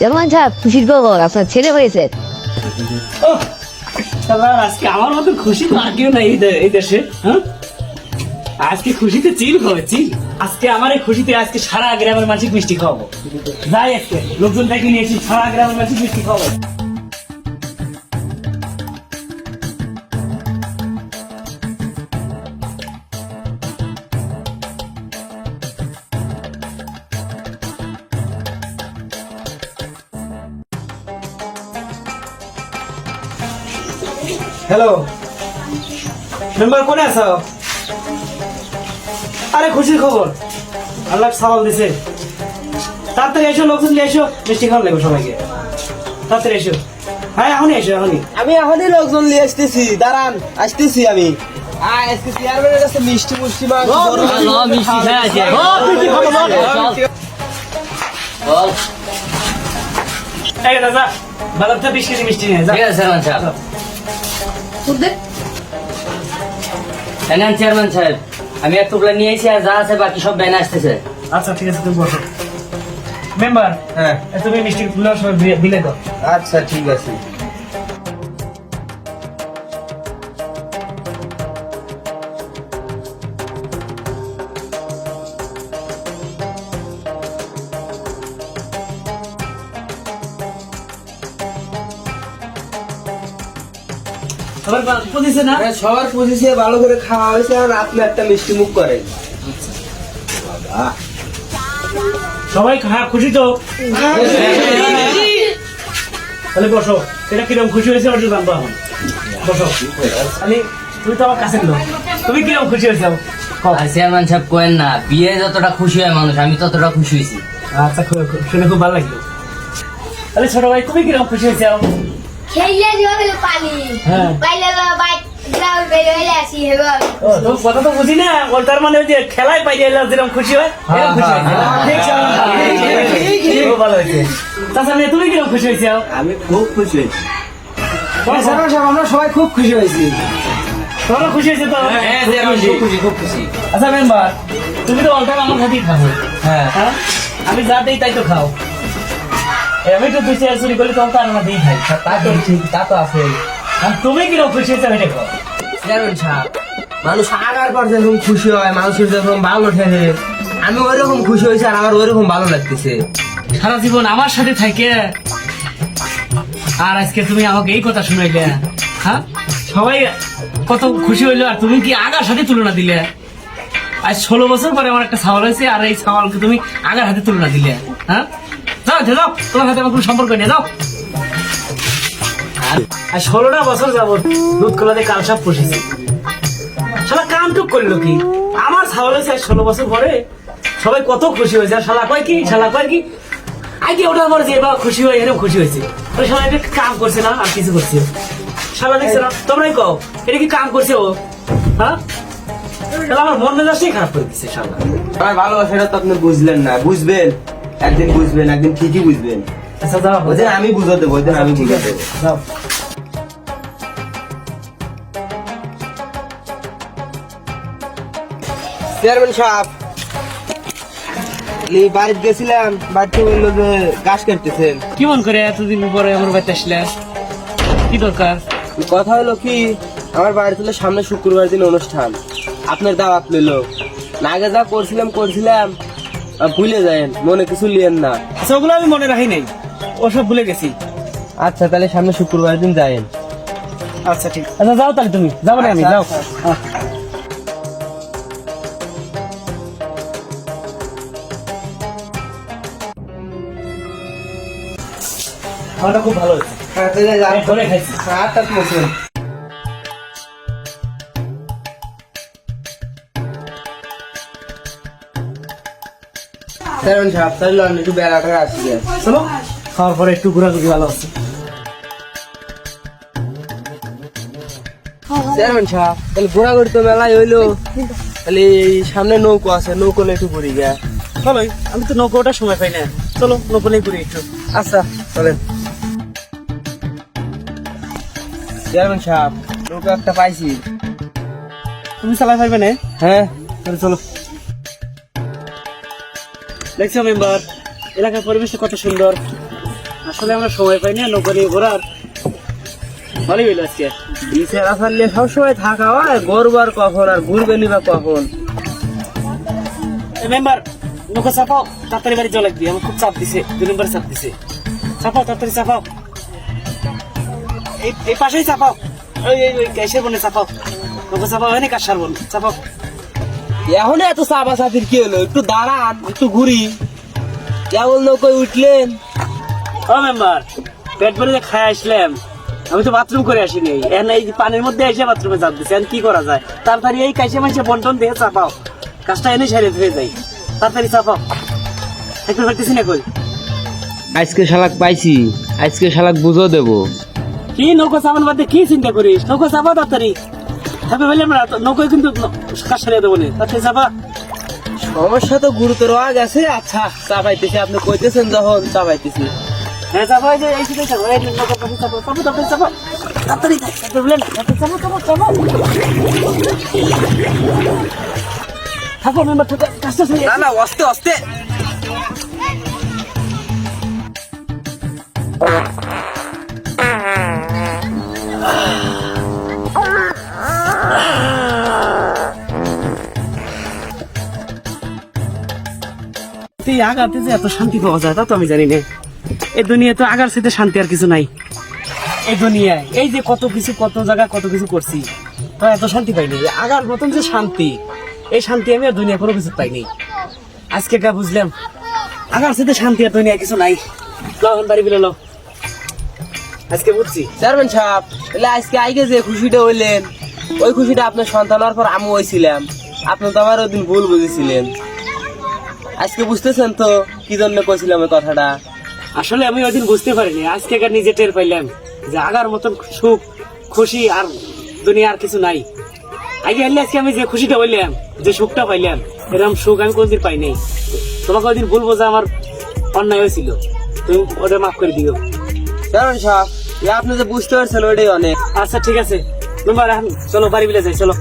যেমন সাহেব খুশির খবর, আপনার ছেলে হয়েছে। আজকে আমার মতো খুশি তো আর কেউ নাই এই দেশে হ্যাঁ? আজকে খুশিতে চিল হবে চিল। আজকে আমার এই খুশিতে আজকে সারা গ্রামের মানসিক মিষ্টি খাওয়াবো। যাই আজকে, লোকজন ডেকে নিয়েছি, সারা গ্রামের মানসিক মিষ্টি খাওয়াবো। হ্যালো মেম্বার কোনে আছো? আরে খুশির খবর। আল্লাহ সামাল দিছে। তাড়াতাড়ি এসো লোকজন নিয়ে এসো মিষ্টি খাওয়া লাগবে সবাইকে। তাড়াতাড়ি এসো। হ্যাঁ এখনই এসো এখনই। আমি এখনই লোকজন নিয়ে আসতেছি দাঁড়ান আসতেছি আমি। আয়, আজকে মিষ্টি মুষ্টি মাছ মিষ্টি দাদা ভালো তো বিশ কেজি মিষ্টি নিয়ে যা। ঠিক চেয়ারম্যান সাহেব এনান চেয়ারম্যান সাহেব। আমি এক টুকরা নিয়ে এসেছি আর যা আছে বাকি সব ব্যানে আসতেছে। আচ্ছা ঠিক আছে তুমি বসো। মেম্বার হ্যাঁ। তুমি মিষ্টি গুলো সব দিয়ে- দিলে দাও। আচ্ছা ঠিক আছে। সবার বুঝেছে না? হ্যাঁ, সবার ভালো করে খাওয়া হয়েছে আর আপনি একটা মিষ্টি মুখ করেন সবাই খা- খুশি তো? তাহলে বসো। এটা কীরকম খুশি হয়েছে ওটা জানব এখন বসো। আমি তুমি তো আমার কাছে তুমি কীরকম খুশি হয়েছে? চেয়ারম্যান সাহেব কোয়েন না বিয়ে যতটা খুশি হয় মানুষ আমি ততটা খুশি হয়েছি। আচ্ছা শুনে খুব ভালো লাগল। তাহলে ছোট ভাই তুমি কীরকম খুশি হয়েছে? গেলে পানি। হ্যাঁ। পাইলে বাইক গ্রাউন্ড বেরিয়ে হয়ে আসি হেবো ও, তো কথা তো বুঝি না। মানে ওই যে খেলায় পাই গেলে যেরকম খুশি হয় এরকম খুশি হয়েছে। খুব ভালো হয়েছে তাছাড়া তুমি কীরকম খুশি হয়েছে? আমি খুব খুশি হয়েছি। আমরা সবাই খুব খুশি হয়েছি। তোমরা খুশি হয়েছে তো? খুব খুশি খুব খুশি আচ্ছা মেম্বার তুমি তো অলটাইম আমার হাতেই খাব হ্যাঁ। হ্যাঁ? আমি যা দিই তাই তো খাও। আমি তো দুই চেয়ার চুরি করলে তোমার তো দিই তা তো ঠিক তা তো আছে। আর তুমি কীরকম খুশি হয়েছে আমি দেখো। চেয়ারম্যান সাহেব মানুষ আগার পর যেরকম খুশি হয় মানুষের যেরকম ভালো আমি ওইরকম খুশি হয়েছি আর আমার ওইরকম ভালো লাগতেছে। সারা জীবন আমার সাথে থাকে। আর আজকে তুমি আমাকে এই কথা শুনাইলে। হ্যাঁ? সবাই কত খুশি হইল আর তুমি কি আগার সাথে তুলনা দিলে? আজ ষোলো বছর পরে আমার একটা সাওয়াল হয়েছে আর এই সাওয়ালকে তুমি আগার হাতে তুলনা দিলে। হ্যাঁ? যাও যাও তোমার সাথে আমার কোনো সম্পর্ক নেই যাও। আর ষোলোটা বছর যাব দুধ কলাতে কাল পুষেছি। শালা কামটুক করল কি? আমার সাওয়াল হয়েছে আজ ষোলো বছর পরে সবাই কত খুশি হয়েছে। আর শালা কয় কি? শালা কয় কি? আগে ওঠার পরে যে বাবা খুশি হয়ে এরকম খুশি হয়েছে। ওই শালা এটা কাম করছে না? আর কিছু করছে? শালা দেখছে না? তোমরাই কও এটা কি কাম করছে ও? হ্যাঁ? আমার মন মেজাজটাই খারাপ করে দিচ্ছে শালা। ভালোবাসাটা তো আপনি বুঝলেন না। বুঝবেন? একদিন বুঝবেন একদিন ঠিকই বুঝবেন। আচ্ছা যাও ওই দিন আমি বুঝে দেবো ওই দিন আমি বুঝে দেবো। যাও। চেয়ারম্যান সাহেব এই বাড়িতে গেছিলাম বাড়িতে বলল যে গাছ কাটতেছেন কি মন করে এতদিন পরে আমার বাড়িতে আসলে? কি দরকার? কথা হলো কি আমার বাড়িতে তো সামনে শুক্রবার দিন অনুষ্ঠান। আপনার দাওয়াত লইলো। না আগে যা করছিলাম করছিলাম। ভুলে যায়েন মনে কিছু লিয়েন না। আচ্ছা ওগুলো আমি মনে রাখি নাই। ওসব ভুলে গেছি। আচ্ছা তাহলে সামনে শুক্রবার দিন যায়েন। আচ্ছা ঠিক। আচ্ছা যাও তাহলে তুমি। যাব না আমি আচ্ছা, যাও। আচ্ছা। খাওয়াটা খুব ভালো হয়েছে। হ্যাঁ যান। আমি ধরে খাইছি হ্যাঁ, আটটা বসুন। চেয়ারম্যান সাহেব তাহলে লন একটু বেড়াটা আসি চলো। খাওয়ার পরে একটু ঘোরাঘুরি ভালো আছে। চেয়ারম্যান সাহেব তাহলে ঘোরাঘুরি তো মেলায় হইল। তাহলে এই সামনে নৌকো আছে নৌকো একটু ঘুরি গে চলো আমি তো নৌকোটা সময় পাই না। চলো নৌকোলেই ঘুরি একটু। আচ্ছা চলেন। চেয়ারম্যান সাহেব নৌকো একটা পাইছি। তুমি চালাই পারবে না? হ্যাঁ। তাহলে চলো। দেখছ মেম্বার এলাকার পরিবেশটা কত সুন্দর আসলে আমরা সময় পাই না নৌকা নিয়ে ঘোরার ভালোই হইল আজকে বিচের আসার সবসময় থাকা হয় গরবার কখন আর ঘুরবে নিবা কখন মেম্বার নৌকা চাপাও তাড়াতাড়ি বাড়ি জল লাগবি আমার খুব চাপ দিছে দুই নম্বর চাপ দিছে চাপাও তাড়াতাড়ি চাপাও এই এই পাশেই চাপাও ওই ওই গ্যাসের বনে চাপাও নৌকা চাপাও হয় না কাশার বন চাপাও এখন এত চাপা চাপির কি হলো? একটু দাঁড়ান একটু ঘুরি। কেবল নৌকোয় উঠলেন। ও মেম্বার পেট ভরে যে খাই আসলাম। আমি তো বাথরুম করে আসিনি। এখন এই যে পানির মধ্যে এসে বাথরুমে চাপ দিছে এখন কি করা যায়? তাড়াতাড়ি এই কাইসে মাইসে বন্টন দিয়ে চাপাও। কাজটা এনে সেরে হয়ে যায় তাড়াতাড়ি চাপাও। একটু করতেছি না কই? আজকে শালাক পাইছি। আজকে শালাক বুঝো দেবো। কি নৌকো চাপান বাদে কি চিন্তা করিস? নৌকো চাপা তাড়াতাড়ি। চাপে ফেলে আমরা নৌকোয় কিন্তু কাজ সারিয়ে দেবো না। তাড়াতাড়ি চাপা সমস্যা তো গুরুতর হয়ে গেছে আচ্ছা চাপাইতেছি আপনি কইতেছেন যখন চাপাইতেছি হ্যাঁ এই যে এই পাশে চাপো চাপা তাড়াতাড়ি চাপে না তাড়াতাড়ি চাপো চাপো চাপো থাকো মেম্বার থাকো। কাজটা সারিয়ে না না অস্তে অস্তে। আগাতে যে এত শান্তি পাওয়া যায়, তা তো আমি জানি না। এই দুনিয়া তো আগার সাথে শান্তি আর কিছু নাই। এই দুনিয়ায়, এই যে কত কিছু, কত জায়গা কত কিছু করছি, তো এত শান্তি পাইনি। আগার মতন যে শান্তি, এই শান্তি আমি আর দুনিয়া কোনো কিছু পাইনি। আজকে কা বুঝলাম, আগার সাথে শান্তি আর দুনিয়া কিছু নাই। এখন বাড়ি বিলে লও। আজকে বুঝছি। চেয়ারম্যান সাহেব, তাহলে আজকে আইগে যে খুশিটা হইলেন, ওই খুশিটা আপনার সন্তান হওয়ার পর আমি হয়েছিলাম আপনি তো আবার ওই দিন ভুল বুঝেছিলেন। আজকে বুঝতেছেন তো? কি জন্য কইছিলাম ওই কথাটা? আসলে আমি ওইদিন বুঝতে পারিনি। আজকে কার নিজে টের পাইলাম যে আগার মতন সুখ খুশি আর দুনিয়া আর কিছু নাই। আগে হলে আজকে আমি যে খুশিটা পাইলাম যে সুখটা পাইলাম এরকম সুখ আমি কোনদিন পাই নাই। তোমাকে ওইদিন ভুল বোঝা আমার অন্যায় হয়েছিল। তুমি ওটা মাফ করে দিও। চেয়ারম্যান সাহেব আপনি যে বুঝতে পারছেন ওইটাই অনেক। আচ্ছা ঠিক আছে। তোমার এখন চলো বাড়ি বিলে যাই চলো।